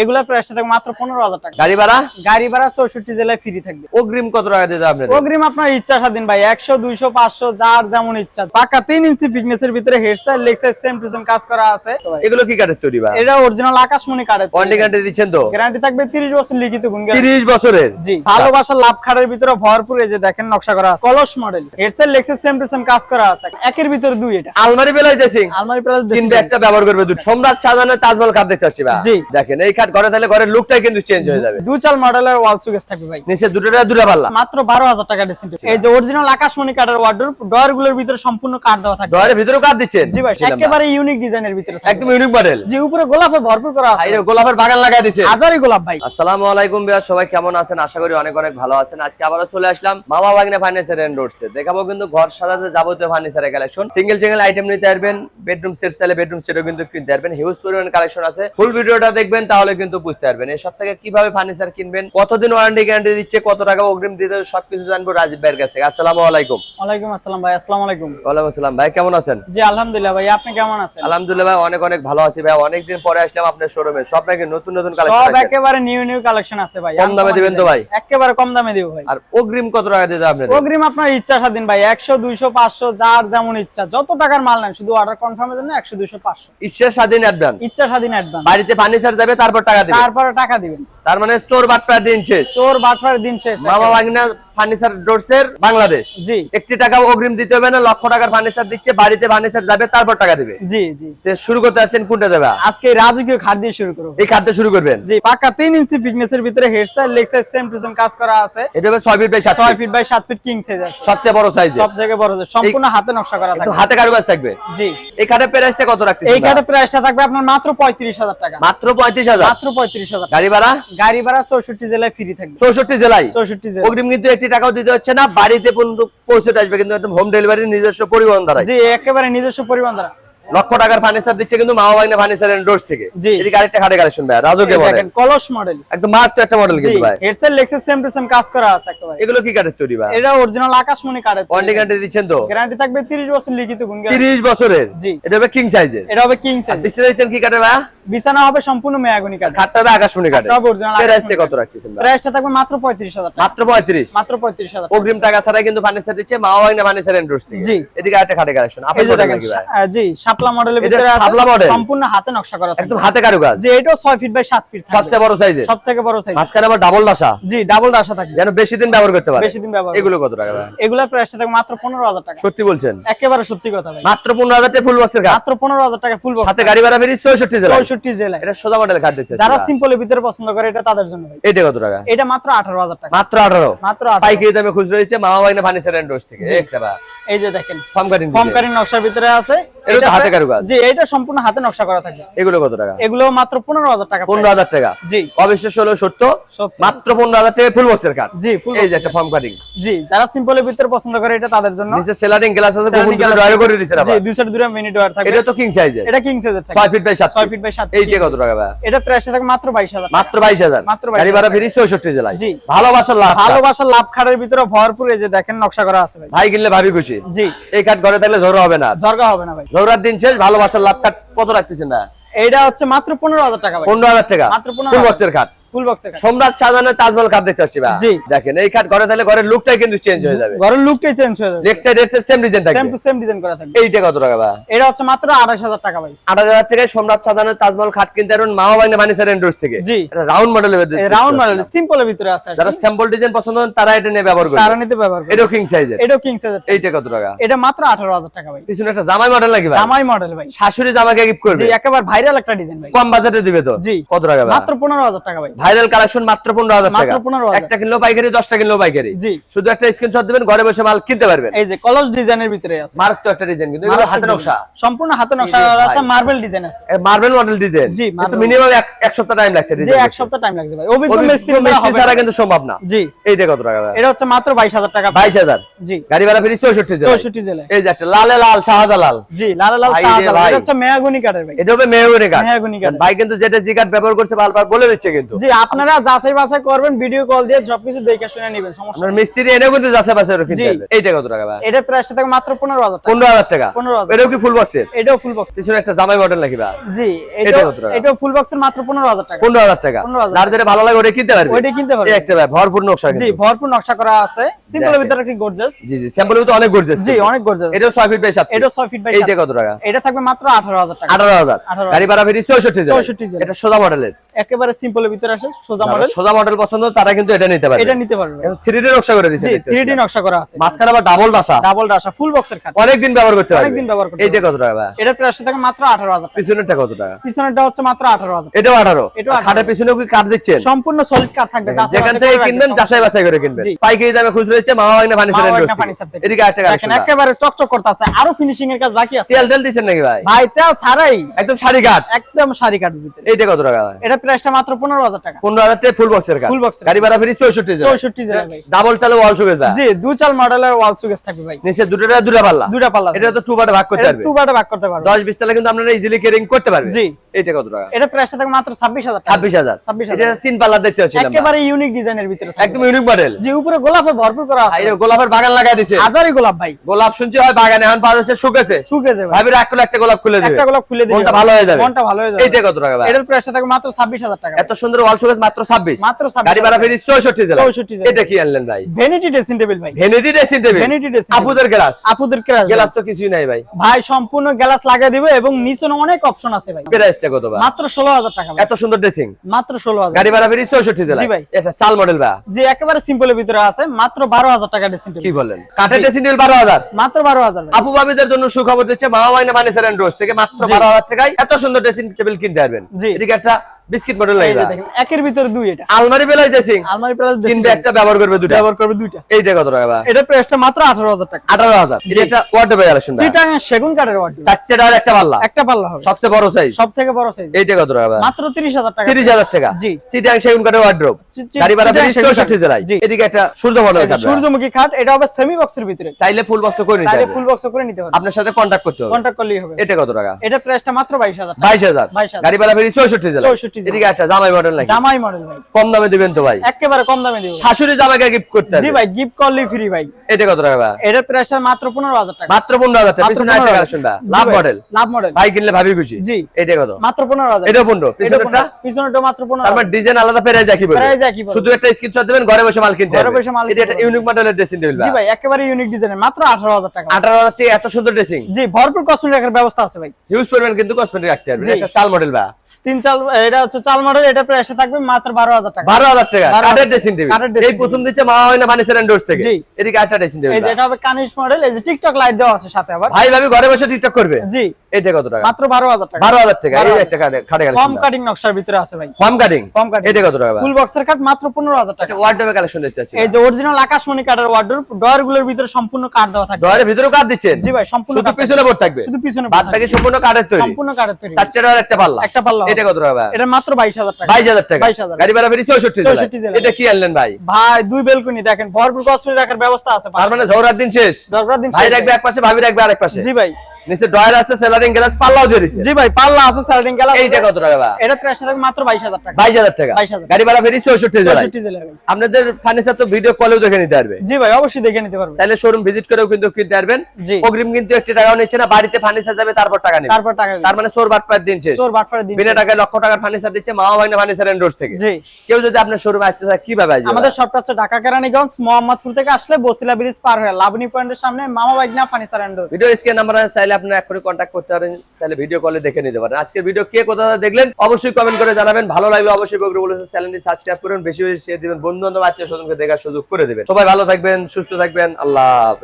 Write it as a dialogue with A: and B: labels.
A: এগুলোর প্রাইসটা থাকবে মাত্র পনেরো হাজার টাকা।
B: গাড়ি ভাড়া?
A: গাড়ি ভাড়া চৌষট্টি জেলায় ফ্রি থাকবে।
B: অগ্রিম কত টাকা দিতে আপনাদের?
A: অগ্রিম আপনার ইচ্ছা স্বাধীন ভাই একশো দুইশো পাঁচশো যার যেমন ইচ্ছা। পাকা তিন ইঞ্চি ফিটনেস এর ভিতরে head style leg same to same কাজ করা আছে।
B: এগুলো কি কাঠের তৈরি বা
A: এটা অরিজিনাল আকাশমণি কার্ডের
B: ওয়ারেন্টি গ্যারান্টি দিচ্ছেন তো?
A: গ্যারান্টি থাকবে তিরিশ বছর লিখিত গুণ guarantee।
B: তিরিশ বছরের?
A: জি ভালোবাসার লাভ খাড়ের ভিতরে ভরপুর এই যে দেখেন নকশা করা আছে। কলস মডেল হেডসেট লেক্সেস সেম টু সেম কাজ করা আছে। একের ভিতরে দুই এটা।
B: আলমারি বেলাইতেছি
A: আলমারি প্লাস
B: কিনবে একটা ব্যবহার করবে দুটো। সম্রাট সাজানের তাজমহল কাঠ দেখতে পাচ্ছি ভাই।
A: জি।
B: দেখেন এই কাঠ ঘরে তাহলে ঘরের লুকটাই কিন্তু চেঞ্জ হয়ে যাবে।
A: দুই চাল মডেলের ওয়াল সুকেস থাকবে ভাই।
B: নিচে দুটোটা দুটা পাল্লা?
A: মাত্র বারো হাজার টাকা ডিসেন্ট এই যে অরিজিনাল আকাশমণি কাঠের ওয়ার্ডর ডয়ারগুলোর ভিতরে সম্পূর্ণ কাঠ দেওয়া থাকবে।
B: ঘরের ভিতরে কাঠ দিচ্ছেন?
A: জি ভাই একেবারে ইউনিক ডিজাইনের ভিতরে।
B: একদম ইউনিক মডেল
A: জি উপরে গোলাপে ভরপুর করা আছে।
B: গোলাপের বাগান লাগাই দিছে।
A: হাজারি গোলাপ ভাই।
B: আসসালামু আলাইকুম ভাইয়া সবাই কেমন আছেন? আশা করি অনেক অনেক ভালো আছেন। আজকে আবারও চলে আসলাম মামা বাগনে ফার্নিচার এন্ড রোডসে দেখাবো কিন্তু ঘর সাজাতে যাবতীয় ফার্নিচারের কালেকশন সিঙ্গেল সিঙ্গেল আইটেম নিতে পারবেন বেডরুম সেট চাইলে বেডরুম সেটও কিন্তু কিনতে পারবেন হিউজ পরিমাণ কালেকশন আছে। ফুল ভিডিওটা দেখবেন তাহলে কিন্তু বুঝতে পারবেন। এই সব থেকে কীভাবে ফার্নিচার কিনবেন কতদিন ওয়ারেন্টি গ্যারান্টি দিচ্ছে কত টাকা অগ্রিম দিতে সবকিছু জানব রাজীব ভাইয়ের কাছে আসসালামু আলাইকুম।
A: ওয়ালাইকুম আসসালাম ভাই আসসালামু আলাইকুম।
B: ওয়ালাইকুম আসসালাম ভাই কেমন আছেন?
A: জি আলহামদুলিল্লাহ ভাই আপনি কেমন আছেন?
B: আলহামদুলিল্লাহ ভাই অনেক অনেক ভালো আছি ভাই। অনেকদিন পরে আসলাম আপনার শোরুমে সব নাকি নতুন নতুন কালেকশন সব
A: একেবারে নিউ নিউ কালেকশন আছে ভাই।
B: কম দামে দিবেন তো ভাই?
A: একেবারে কম দামে দিব ভাই।
B: আর অগ্রিম কত টাকা দিতে আপনাদের?
A: অগ্রিম আপনার ইচ্ছা স্বাধীন ভাই একশো দুইশো পাঁচশো যার যেমন ইচ্ছা। যত টাকার মাল নেন শুধু অর্ডার কনফার্মের জন্য একশো দুইশো পাঁচশো।
B: ঈশ্বর স্বাধীন অ্যাডভান্স
A: ইচ্ছা স্বাধীন অ্যাডভান্স
B: বাড়িতে ফার্নিচার যাবে তারপর টাকা দিবেন।
A: তারপরে টাকা দিবেন।
B: তার মানে চোর বাটপার দিন শেষ।
A: চোর বাটফার দিন শেষ
B: মামা বাগনা ফার্নিচার ডোরসের বাংলাদেশ।
A: জি।
B: একটি টাকা অগ্রিম দিতে হবে না লক্ষ টাকার ফার্নিচার দিচ্ছে বাড়িতে ফার্নিচার যাবে তারপর টাকা দিবে।
A: জি জি।
B: শুরু করতে যাচ্ছেন কোনটা দেবে?
A: আজকে রাজকীয় খাট দিয়ে শুরু করব।
B: এই খাদ্য শুরু করবেন?
A: জি পাকা তিন ইঞ্চি ফিটনেস এর ভিতরে head style leg size same to same কাজ করা আছে।
B: এটা হবে ছয় ফিট বাই সাত
A: ছয়
B: ফিট
A: ফিট বাই সাত ফিট কিং সাইজ আছে।
B: সবচেয়ে বড় সাইজ
A: সব জায়গায় বড় আছে। সম্পূর্ণ হাতে নকশা করা থাকবে।
B: হাতে কারুকাজ থাকবে?
A: জি।
B: এই খাটের প্রাইসটা কত রাখতেছেন
A: এই কাঠের প্রাইসটা থাকবে আপনার মাত্র পঁয়ত্রিশ হাজার টাকা।
B: মাত্র পঁয়ত্রিশ হাজার?
A: মাত্র পঁয়ত্রিশ হাজার
B: গাড়ি ভাড়া?
A: গাড়ি ভাড়া চৌষট্টি জেলায় ফ্রি থাকবে।
B: চৌষট্টি জেলায়?
A: চৌষট্টি জেলায়।
B: অগ্রিম কিন্তু একটি টাকাও দিতে হচ্ছে না বাড়িতে পর্যন্ত পৌঁছে আসবে কিন্তু একদম হোম ডেলিভারি নিজস্ব পরিবহন দ্বারা
A: জি একেবারে নিজস্ব পরিবহন দ্বারা।
B: লক্ষ টাকার ফার্নিচার দিচ্ছে কিন্তু মামা বাগনা ফার্নিচার এন্ড ডোরস থেকে। আরেকটা খাটে কালেকশন ভাই রাজকে মডেল
A: দেখেন কলস মডেল
B: একদম মার্ক একটা মডেল কিন্তু ভাই।
A: হেডসেট লেক্সেস সেম টু সেম কাজ করা আছে একেবারে
B: এগুলো কি কাঠের তৈরি ভাই?
A: এটা অরিজিনাল আকাশমণি কার্ডের
B: ওয়ারেন্টি গ্যারান্টি দিচ্ছেন তো?
A: গ্যারান্টি থাকবে 30 বছর লিখিত গুণ guarantee।
B: তিরিশ বছরের?
A: জি।
B: এটা হবে কিং সাইজের
A: এটা হবে কিং সাইজ
B: ডিসপ্লে দিচ্ছেন কি কাঠের ভাই?
A: বিছানা হবে সম্পূর্ণ মেয়াগুনি কাঠ
B: খাটটা হবে আকাশমণি
A: সব original
B: প্রাইসটা কত রাখতেছেন ভাই?
A: প্রাইসটা থাকবে মাত্র 35000 টাকা।
B: মাত্র পঁয়ত্রিশ।
A: মাত্র 35000 টাকা।
B: অগ্রিম টাকা ছাড়াই কিন্তু ফার্নিচার দিচ্ছে মামা বাগনা ফার্নিচার এন্ড ডোরস থেকে।
A: জি।
B: এদিকে আরেকটা খাটে কালেকশন
A: দেখেন
B: নাকি ভাই?
A: জি শাপলা মডেলের ভিতরে আছে
B: শাপলা model?
A: সম্পূর্ণ হাতে নকশা করা
B: একদম হাতে কারুকাজ।
A: যে এটাও 6 ফিট বাই 7 ফিট
B: সবচেয়ে বড় সাইজের
A: সবথেকে বড় সাইজ
B: মাঝখানে আবার ডাবল দাসা
A: জি ডাবল ডাসা থাকবে।
B: যেন বেশি দিন ব্যবহার করতে পারে।
A: বেশি দিন ব্যবহার
B: এগুলো কত টাকা ভাই?
A: এগুলোর প্রাইসটা থাকবে মাত্র 15000 টাকা।
B: সত্যি বলছেন?
A: একেবারে সত্যি কথা ভাই।
B: মাত্র পনেরো হাজার টাকা ফুল বক্সের কাঠ
A: মাত্র 15000 টাকা ফুল বক্স
B: সাথে গাড়ি ভাড়া বেরিয়ে চৌষট্টি জেলা
A: 64 জেলায়।
B: এটা সোজা মডেল কাঠ দিচ্ছে
A: যারা সিম্পলের ভিতরে পছন্দ করে এটা তাদের জন্য ভাই।
B: এটা কত টাকা?
A: এটা মাত্র 18000 টাকা।
B: মাত্র আঠারো।
A: মাত্র 18
B: পাইকারি দামে খুচরো হয়েছে মামা বাগনা ফার্নিচার এন্ড ডোরস থেকে। একটা
A: এই যে দেখেন।
B: ফার্ম কাটিং
A: ফর্ম কারি নকশার ভিতরে আছে।
B: এটা হাতে কারুকাজ।
A: জি এটা সম্পূর্ণ হাতে নকশা করা থাকবে
B: এগুলো কত টাকা?
A: এগুলো মাত্র 15000 টাকা
B: পনেরো হাজার টাকা।
A: জি।
B: অবিশ্বাস হলো সত্য মাত্র পনেরো হাজার টাকা ফুল বক্সের
A: জি ফুল
B: এই যে একটা ফার্ম কাটিং
A: জি যারা সিম্পলের ভিতরে পছন্দ করে এটা তাদের জন্য।
B: নিচে সেলারিং গ্লাস আছে গোপন ড্রয়ার করে
A: জি
B: আবার।
A: দুই সাইড দুটো মিনি ডোর থাকবে।
B: এটা তো কিং সাইজের
A: এটা কিং সাইজের
B: ছয়
A: থাকবে
B: ফিট বাই সাত
A: 6 ফিট বাই 7
B: এইটা কত টাকা ভাই?
A: এটা মাত্র 22000
B: মাত্র বাইশ হাজার।
A: মাত্র 22,000
B: গাড়ি ভাড়া চৌষট্টি জেলায়।
A: জি।
B: ভালোবাসার লাভ
A: ভালোবাসার লাভ ভিতরে ভরপুর এই যে দেখেন নকশা করা আছে ভাই।
B: ভাই কিনলে ভাবি খুশি।
A: জি।
B: এই কাঠ ঘরে থাকলে ঝগড়া হবে না।
A: ঝরগা হবে না ভাই।
B: ঝগড়ার দিন শেষ ভালোবাসার লাভ কাঠ কত রাখতেছেন না?
A: এটা হচ্ছে মাত্র 15000 টাকা
B: পনেরো হাজার টাকা।
A: মাত্র 15,000
B: ফুল বক্সের খাট। সম্রাট সাজানের তাজমহল কাঠ দেখতে পাচ্ছি ভাই। দেখেন এই কাঠ ঘরে থাকলে ঘরের লুকটাই কিন্তু চেঞ্জ হয়ে যাবে।
A: ঘরের লুকটাই চেঞ্জ হয়ে যাবে।
B: লেফট সাইড এর same design
A: same to same design করা থাকবে।
B: এইটা কত টাকা ভাই?
A: এটা হচ্ছে মাত্র 28000 টাকা ভাই।
B: আট হাজার টাকায় সম্রাট সাজানের তাজমহল খাট কিনতে পারবেন মামা বাগনে বানিসার এন্ডোর্স থেকে।
A: জি।
B: রাউন্ড মডেলের
A: রাউন্ড মডেল সিম্পলের ভিতরে আছে
B: যারা স্যাম্পল ডিজাইন পছন্দ করেন তারা এটা নিয়ে ব্যবহার করবে।
A: তারা নিতে ব্যবহার করে
B: এটাও কিং সাইজের
A: এটাও কিং সাইজের
B: এইটা কত টাকা?
A: এটা মাত্র 18000 টাকা ভাই।
B: পিছনে একটা জামাই মডেল ভাই?
A: জামাই মডেল ভাই।
B: শাশুড়ি জামাকে গিফট করবে?
A: জি একেবারে ভাইরাল একটা ডিজাইন ভাই।
B: কম বাজেটে দিবে তো?
A: জি।
B: কত টাকা ভাই?
A: মাত্র 15000 টাকা ভাই।
B: ভাইরাল কালেকশন মাত্র পনেরো হাজার টাকা।
A: 15,000
B: একটা কিনলেও পাইকারি দশটা কিনলেও পাইকারি। শুধু একটা স্ক্রিনশট দিবেন ঘরে বসে মাল কিনতে পারবেন।
A: এই যে কলস ডিজাইনের ভিতরে আছে।
B: মার্ক তো একটা ডিজাইন কিন্তু হাতে নকশা।
A: সম্পূর্ণ হাতে নকশা আছে মার্বেল ডিজাইন আছে।
B: মার্বেল মডেল ডিজাইন
A: জি,
B: কিন্তু মিনিমাম এক সপ্তাহ টাইম লাগছে ডিজাইন
A: এক সপ্তাহ টাইম লাগবে ভাই। অভিজ্ঞ মিস্ত্রি
B: মিস্ত্রি ছাড়া কিন্তু সম্ভব না।
A: জি।
B: এইটা কত টাকা
A: এটা হচ্ছে মাত্র 22000 টাকা
B: বাইশ হাজার।
A: জি।
B: গাড়ি ভাড়া ফিরিস চৌষট্টি জেলায়।
A: 64 জেলায়।
B: এই যে একটা লালে লাল শাহজালাল।
A: জি লাল লাল শাহজালাল। এটা হচ্ছে মেয়াগুনি কাঠের ভাই।
B: এটা হবে মেহগনি কাঠ
A: মেহগনি কাঠ।
B: ভাই কিন্তু যেটা জি কাঠ ব্যবহার করছে বারবার বলে দিচ্ছে কিন্তু।
A: জি আপনারা যাচাই বাছাই করবেন ভিডিও কল দিয়ে সবকিছু দেখে শুনে নেবেন সমস্যা
B: মিস্ত্রি এনেও কিন্তু যাচাই বাছাই করে কিনতে এইটা কত টাকা ভাই?
A: এটা প্রাইসটা থাকে মাত্র পনেরো হাজার টাকা।
B: পনেরো হাজার টাকা?
A: পনেরো হাজার
B: এটাও কি ফুল বক্সের
A: এটাও ফুল বক্স
B: পিছনে একটা জামাই মডেল নাকি ভাই?
A: জি
B: এটা
A: এটাও
B: কত টাকা?
A: এটাও ফুল বক্সের মাত্র পনেরো হাজার টাকা।
B: পনেরো হাজার টাকা।
A: 15,000
B: যার যেটা ভালো লাগে ওটা কিনতে পারবে।
A: ওইটাই কিনতে পারবে।
B: একটা ভাই ভরপুর নকশা
A: জি ভরপুর নকশা করা আছে। সিম্পলের ভিতরে কি গর্জাস
B: জি জি স্যাম্পল তো অনেক গর্জিয়াস
A: জি অনেক গর্জাস
B: এটাও ছয় ফিট বাই সাত
A: এটাও ছয় ফিট বাই
B: এইটা কত টাকা?
A: এটা থাকবে মাত্র আঠারো হাজার টাকা।
B: আঠারো হাজার।
A: 18,000
B: গাড়ি ভাড়া ফিরি চৌষট্টি হাজার।
A: 64 জেলা।
B: এটা সোজা মডেলের
A: একেবারে সিম্পলের ভিতরে আসে সোজা মডেল
B: সোজা মডেল পছন্দ তারা কিন্তু এটা নিতে পারবে।
A: এটা নিতে পারবে।
B: থ্রি ডি নকশা করে
A: থ্রি ডি নকশা করা আছে।
B: মাঝখানে আবার ডাবল বাসা
A: ডাবল ডাসা ফুল বক্সের খাট
B: অনেকদিন ব্যবহার করতে পারবে।
A: অনেকদিন ব্যবহার করতে
B: এইটা কত টাকা ভাই?
A: এটা প্রাইসটা থাকে মাত্র আঠারো হাজার টাকা।
B: পিছনেরটা কত টাকা?
A: পিছনেরটা হচ্ছে মাত্র আঠারো হাজার
B: এটাও আঠারো।
A: এটাও 18
B: খাটের পিছনেও কি কাঠ দিচ্ছেন?
A: সম্পূর্ণ সলিড কার থাকবে।
B: যেখান থেকে কিনবেন যাচাই বাছাই করে কিনবেন। পাইকারি দামে খুচরো হচ্ছে মামা ভাগনা ফার্নিচার রোস্টিং। এদিকে একটা
A: দেখেন
B: কালেকশন
A: একেবারে চকচক করতে আছে আরও ফিনিশিং এর কাজ বাকি আছে।
B: তেল তেল দিচ্ছেন নাকি ভাই?
A: ভাই তেল ছাড়াই।
B: একদম শাড়ি কাঠ।
A: একদম শাড়ি কাটের ভিতরে।
B: এইটা কত টাকা
A: এটা প্রাইসটা মাত্র পনেরো হাজার টাকা।
B: পনেরো হাজার টাকা ফুল বক্সের
A: Full box
B: গাড়ি ভাড়া ফিরি
A: জেলা ভাই।
B: ডাবল চালে ওয়াল সুগেজ ভাই।
A: জি দু চাল মডেলের ওয়াল থাকবে ভাই।
B: নিচে দুটো দুটো পাল্লা?
A: দুটা পাল্লা
B: এটা তো টু ভাগ করতে পারবে।
A: টু ভাগ করতে পারবে।
B: দশ বিশ তালা কিন্তু আপনারা ইজিলি কেরিং করতে পারবে।
A: জি।
B: এইটা কত টাকা?
A: এটা প্রাইসটা থাকে মাত্র ছাব্বিশ হাজার
B: ছাব্বিশ হাজার।
A: 26,000
B: এটা তিন পাল্লা দেখতে পাচ্ছিলাম
A: একেবারে ইউনিক ডিজাইনের ভিতরে।
B: একদম ইউনিক মডেল
A: যে উপরে গোলাপে ভরপুর করা আছে।
B: গোলাপের বাগান লাগাই দিছে।
A: হাজারি গোলাপ ভাই।
B: গোলাপ শুনছি হয় বাগানে এখন পাওয়া যাচ্ছে শুকেছে।
A: শুকেছে ভাই।
B: কিলো একটা গোলাপ খুলে দিবে।
A: একটা গোলাপ খুলে দিবে
B: মনটা ভালো হয়ে যাবে।
A: মনটা ভালো হয়ে যাবে।
B: এইটা কত টাকা ভাই?
A: এটার প্রাইসটা থাকে মাত্র হাজার টাকা।
B: এত সুন্দর ওয়াল শোকেস মাত্র ছাব্বিশ।
A: মাত্র 26,000
B: গাড়ি ভাড়া ফেরি চৌষট্টি জেলা।
A: 64 জেলা।
B: এটা কি আনলেন ভাই?
A: ভ্যানিটি ড্রেসিং টেবিল ভাই।
B: Vanity dressing table
A: vanity dressing
B: আপুদের গ্লাস
A: আপুদের ক্রাশ
B: গ্লাস তো কিছুই নাই ভাই।
A: ভাই সম্পূর্ণ গ্লাস লাগিয়ে দিবে এবং নিচে অনেক অপশন আছে ভাই।
B: প্রাইসটা কত ভাই?
A: মাত্র ষোলো হাজার টাকা
B: এত সুন্দর ড্রেসিং
A: মাত্র ষোলো হাজার।
B: গাড়ি ভাড়া ফেরি চৌষট্টি জেলা।
A: জি ভাই।
B: এটা চাল মডেল ভাই।
A: যে একেবারে সিম্পলের ভিতরে আছে। মাত্র বারো হাজার টাকা ড্রেসিং
B: কি বলেন? কাঠের ড্রেসিং টেবিল বারো হাজার।
A: মাত্র বারো হাজার ভাই।
B: আপু ভাবিদের জন্য সুখবর দিচ্ছে মামা মাইনা এন্ড রোজ থেকে মাত্র
A: জি।
B: বারো হাজার টাকায়। এত সুন্দর ড্রেসিং টেবিল কিনতে পারবেন।
A: জি।
B: একটা বিস্কিট মডেল লাগবে
A: দেখেন, একের ভিতরে দুই এটা।
B: আলমারি বেলায় ড্রেসিং
A: আলমারি প্লাস
B: কিনবে একটা ব্যবহার করবে দুটো
A: ব্যবহার করবে দুইটা।
B: এইটা কত টাকা
A: এটা প্রাইসটা মাত্র আঠারো হাজার টাকা।
B: আঠারো হাজার। এটা একটা ওয়ার্ডে কালেকশন
A: চিটাং সেগুন কাঠের ওয়ার্ড
B: চারটে টাকার একটা পাল্লা।
A: একটা পাল্লা হবে।
B: সবচেয়ে বড় সাইজ
A: সব থেকে বড় সাইজ
B: এইটা কত টাকা
A: মাত্র তিরিশ হাজার টাকা।
B: তিরিশ হাজার টাকা।
A: জি।
B: সিটিং সেগুন কাঠের
A: চি-
B: গাড়ি ভাড়া
A: চিটাং
B: বেরিয়ে
A: সেগুন
B: চৌষট্টি
A: কাঠ।
B: জেলায়। এদিকে একটা সূর্য মডেল
A: এই সূর্যমুখী খাট এটা হবে সেমি বক্সের ভিতরে।
B: চাইলে ফুল বক্স করে নিতে
A: চাইলে
B: হবে।
A: ফুল বক্স করে নিতে পারবে
B: আপনার সাথে কন্ট্যাক্ট করতে হবে।
A: কন্ট্যাক্ট করলেই হবে।
B: এটা কত টাকা?
A: এটা প্রাইসটা মাত্র বাইশ হাজার টাকা।
B: বাইশ হাজার।
A: 22,000
B: গাড়ি ভাড়া বেরিয়ে চৌষট্টি জেলা
A: 64 জেলা।
B: এদিকে একটা জামাই মডেল নাকি?
A: জামাই মডেল ভাই।
B: কম দামে দিবেন তো ভাই?
A: একেবারে কম দামে দিব।
B: শাশুড়ি জামাইকে গিফট করতে
A: জি ভাই গিফট করলেই ফ্রি ভাই।
B: এটা কত টাকা ভাই?
A: এটার প্রাইসটা মাত্র পনেরো হাজার টাকা।
B: মাত্র পনেরো হাজার টাকা পিছনে একটা collection love model
A: love model
B: ভাই কিনলে ভাবি খুশি।
A: জি।
B: এটা কত?
A: মাত্র পনেরো হাজার।
B: এটা পনেরো
A: এটা
B: পিছনেরটা
A: পিছনেরটা মাত্র পনেরো
B: তারপর ডিজাইন আলাদা প্রাইস একই
A: একই বলবে।
B: শুধু একটা স্ক্রিনশট দিবেন ঘরে বসে মাল কিনতে
A: ঘরে বসে মাল
B: এটা একটা ইউনিক মডেলের ড্রেসিং টেবিল
A: জি ভাই। একেবারে ইউনিক ডিজাইনের মাত্র আঠারো হাজার টাকা।
B: আঠারো হাজার টাকা এত সুন্দর ড্রেসিং
A: জি ভরপুর কসমেটিক রাখার ব্যবস্থা আছে ভাই।
B: হিউজ পরিমাণ কিন্তু কসমেটিক রাখতে পারবেন
A: জি।
B: চাল মডেল বা
A: তিন চাল এটা হচ্ছে চাল মডেল এটা প্রাইস থাকবে মাত্র বারো হাজার টাকা।
B: বারো হাজার টাকা
A: 12,000
B: ড্রেসিং টেবিল এই প্রথম দিচ্ছে মা হয় না ফার্নিচার এন্ড থেকে। এদিকে একটা ড্রেসিং
A: এই যে এটা হবে কানিশ মডেল এই যে টিকটক লাইট দেওয়া আছে সাথে আবার।
B: ভাই ভাবি ঘরে বসে টিকটক করবে?
A: জি।
B: এটা কত টাকা।
A: মাত্র বারো হাজার টাকা।
B: বারো হাজার টাকা এই একটা খাটে খাটে
A: কম কাটিং নকশার ভিতরে আছে ভাই।
B: কম কাটিং
A: কম কাটিং
B: এটা কত টাকা।
A: ফুল বক্সের কাঠ মাত্র পনেরো হাজার টাকা।
B: একটা ওয়ার্ডরোবে কালেকশন দেখতে চাচ্ছি।
A: এই যে অরিজিনাল আকাশমণি কাঠের ওয়ার্ডর ডয়ারগুলোর ভিতরে সম্পূর্ণ কাঠ দেওয়া
B: ডয়ারের ভিতরেও কাঠ দিচ্ছেন
A: জি ভাই সম্পূর্ণ
B: শুধু পিছনে বোর্ড থাকবে।
A: শুধু পিছনে
B: বাদ বাকি সম্পূর্ণ কাঠের তৈরি।
A: সম্পূর্ণ কাঠের তৈরি।
B: চারটে ডয়ার একটা পাল্লা।
A: একটা পাল্লা।
B: এটা কত টাকা?
A: এটা মাত্র বাইশ হাজার টাকা।
B: বাইশ হাজার টাকা।
A: 22,000
B: গাড়ি ভাড়া বেরিয়ে চৌষট্টি
A: 64 জেলায়।
B: এটা কি আনলেন ভাই?
A: ভাই দুই বেলকনি দেখেন ভরপুর কসমেটিক রাখার ব্যবস্থা আছে
B: তার মানে ঝগড়ার দিন শেষ।
A: দিন
B: ভাই রাখবে এক পাশে ভাবি রাখবে আরেক পাশে।
A: জি ভাই।
B: নিচে ডয়ার আছে সেলারিং গ্লাস পাল্লাও দিয়ে দিছে।
A: জি ভাই পাল্লা আছে স্যালাডিং গেলা
B: এইটা কত টাকা ভাই?
A: এটা প্রাইস মাত্র বাইশ হাজার টাকা।
B: বাইশ হাজার টাকা। গাড়ি ভাড়া ফেরি চৌষট্টি জেলায়।
A: 64 জেলায় ভাই।
B: আপনাদের ফার্নিচার তো ভিডিও কলেও দেখে নিতে পারবে।
A: জি ভাই অবশ্যই দেখে নিতে পারবেন
B: চাইলে শোরুম ভিজিট করেও কিন্তু কিনতে পারবেন। অগ্রিম কিন্তু একটি টাকাও নিচ্ছে না বাড়িতে ফার্নিচার যাবে তারপর টাকা নেবে।
A: তারপর টাকা
B: তার মানে বাটপার দিন শেষ।
A: চোর দিন
B: বিনা টাকায় লক্ষ টাকার ফার্নিচার দিচ্ছে মামা ভাইনা ফার্নিচার এন্ড রোড থেকে।
A: জি।
B: কেউ যদি আপনার শোরুমে আসতে চায় কীভাবে আসবে
A: আমাদের সবটা হচ্ছে ঢাকা কেরানীগঞ্জ মোহাম্মদপুর থেকে আসলে বসিলা ব্রিজ পার হয়ে লাবণী পয়েন্টের সামনে মামা বাইকনা furniture and
B: video screen number চাইলে আপনারা এখনই কন্ট্যাক্ট করতে পারেন তাহলে ভিডিও কলে দেখে নিতে পারেন। আজকের ভিডিও কে কোথাও দেখলেন? অবশ্যই কমেন্ট করে জানাবেন। ভালো লাগলে অবশ্যই বলেছে চ্যানেলটি সাবস্ক্রাইব করুন, বেশি বেশি শেয়ার দিবেন। বন্ধু বান্ধব আত্মীয় স্বজনকে দেখার সুযোগ করে দেবেন। সবাই ভালো থাকবেন, সুস্থ থাকবেন। আল্লাহ হাফেজ।